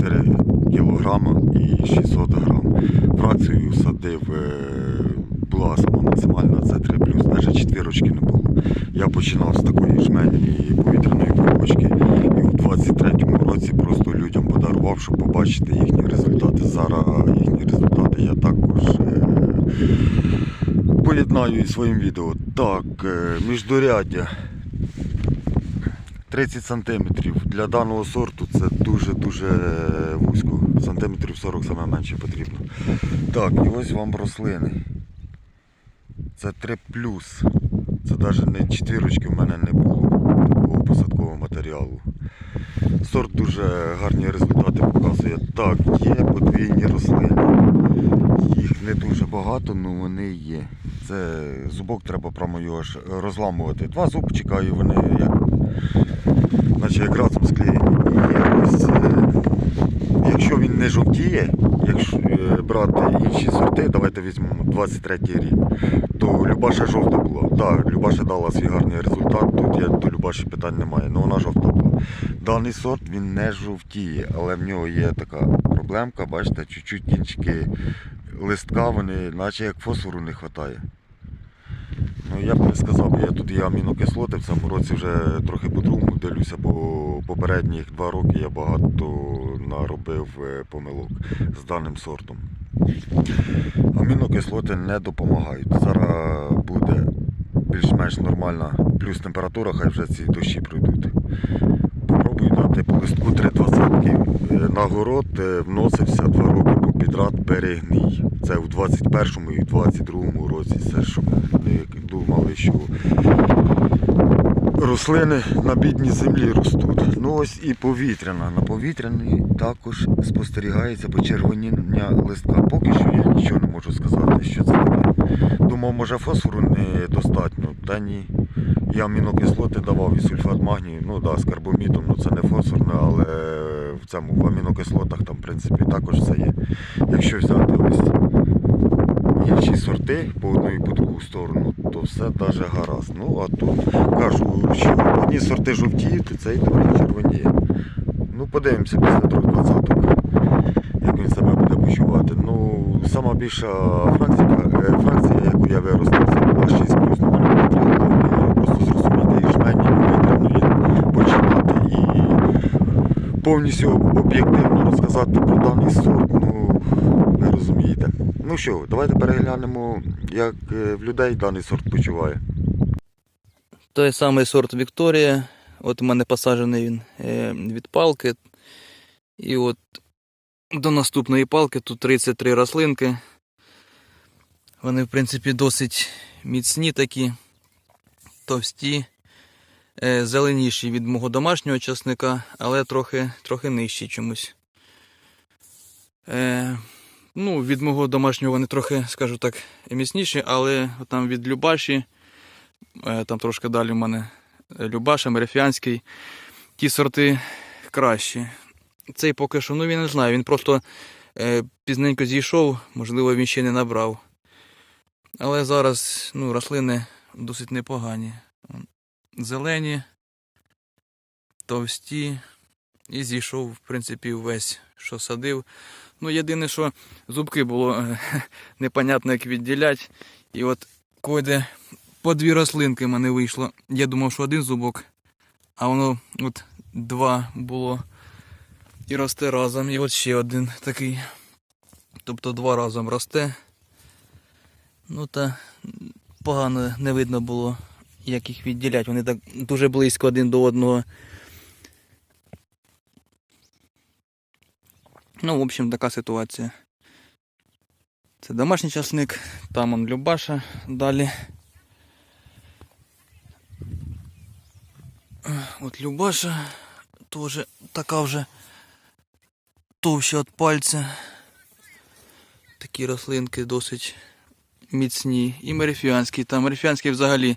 4 кілограма і 600 грам. Фракцію садив, е, була сама максимальна, це 3 плюс, навіть четвірочки не було. Я починав з такої жменяної повітряної бочки і у 23-му році просто людям подарував, щоб побачити їхні результати. Зараз їхні результати я також е, поєднаю із своїм відео. Так, е, міждоряддя. 30 сантиметрів. Для даного сорту це дуже-дуже вузько. Сантиметрів 40 саме менше потрібно. Так, і ось вам рослини. Це 3 плюс. Це навіть не четвірочки в мене не було такого посадкового матеріалу. Сорт дуже гарні результати показує. Так, є подвійні рослини. Їх не дуже багато, але вони є. Це зубок треба прямо його розламувати. Два зубчика і вони як, наче як разом склеєні. І ось, е, якщо він не жовтіє, якщо е, брати інші сорти, давайте візьмемо 23 рік, то Любаша жовта була. Так, Любаша дала свій гарний результат, тут є до Любаші питань немає, але вона жовта була. Даний сорт він не жовтіє, але в нього є така проблемка, бачите, чуть-чуть кінчики листка, вони наче як фосфору не вистачає. Ну я б не сказав, я тут є амінокислоти, в цьому році вже трохи по-другому дивлюся, бо попередніх два роки я багато наробив е, помилок з даним сортом. Амінокислоти не допомагають. Зараз буде більш-менш нормальна плюс температура, хай вже ці дощі пройдуть. Попробую дати по листку 3,20. На город е, вносився два роки по підряд перегній. Це в 21-му і в 22-му році. Це щоб не що рослини на бідній землі ростуть. Ну ось і повітряна. На повітряній також спостерігається почервоніння листка. Поки що я нічого не можу сказати, що це таке. Думав, може фосфору недостатньо, та ні. Я амінокислоти давав і сульфат магнію, ну да, з карбомідом, ну це не фосфорне, але в цьому в амінокислотах там в принципі також все є. Якщо взяти ось інші сорти по одну і по другу сторону, то все навіть гаразд. Ну а тут кажу, що одні сорти жовтіють, то цей другий червоніє. Ну подивимося після трьох двадцяток, як він себе буде почувати. Ну, сама більша фракція, е, фракція яку я виростив, це була 6 плюс. Просто зрозуміти їх жмені повітряної починати і повністю об'єктивно розказати про даний сорт. Що, давайте переглянемо, як е, в людей даний сорт почуває. Той самий сорт Вікторія. От у мене посаджений він е, від палки. І от до наступної палки тут 33 рослинки. Вони, в принципі, досить міцні такі, товсті, е, зеленіші від мого домашнього часника, але трохи, трохи нижчі чомусь. Е, ну, від мого домашнього вони трохи, скажу так, міцніші, але там від Любаші. Е, Там трошки далі в мене Любаша, Мерефіанський. Ті сорти кращі. Цей поки що, ну він не знаю, він просто е, пізненько зійшов, можливо, він ще не набрав. Але зараз ну, рослини досить непогані. Зелені, товсті. І зійшов, в принципі, весь, що садив. Ну, єдине, що зубки було е, непонятно, як відділять. І от койде по дві рослинки в мене вийшло. Я думав, що один зубок, а воно от два було і росте разом. І от ще один такий. Тобто два разом росте. Ну та погано не видно було, як їх відділяти. Вони так дуже близько один до одного. Ну, в общем, така ситуація. Це домашній часник, там он Любаша далі. От Любаша теж така вже товща від пальця. Такі рослинки досить міцні. І мерифіанський. Там мерифіанський взагалі.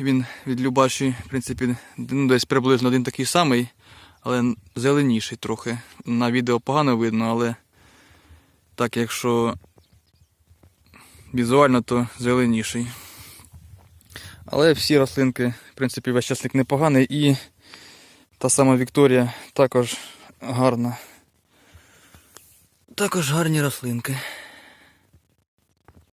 Він від Любаші, в принципі, ну, десь приблизно один такий самий, але зеленіший трохи. На відео погано видно, але так, якщо візуально, то зеленіший. Але всі рослинки, в принципі, весь часник непоганий. І та сама Вікторія також гарно. Також гарні рослинки.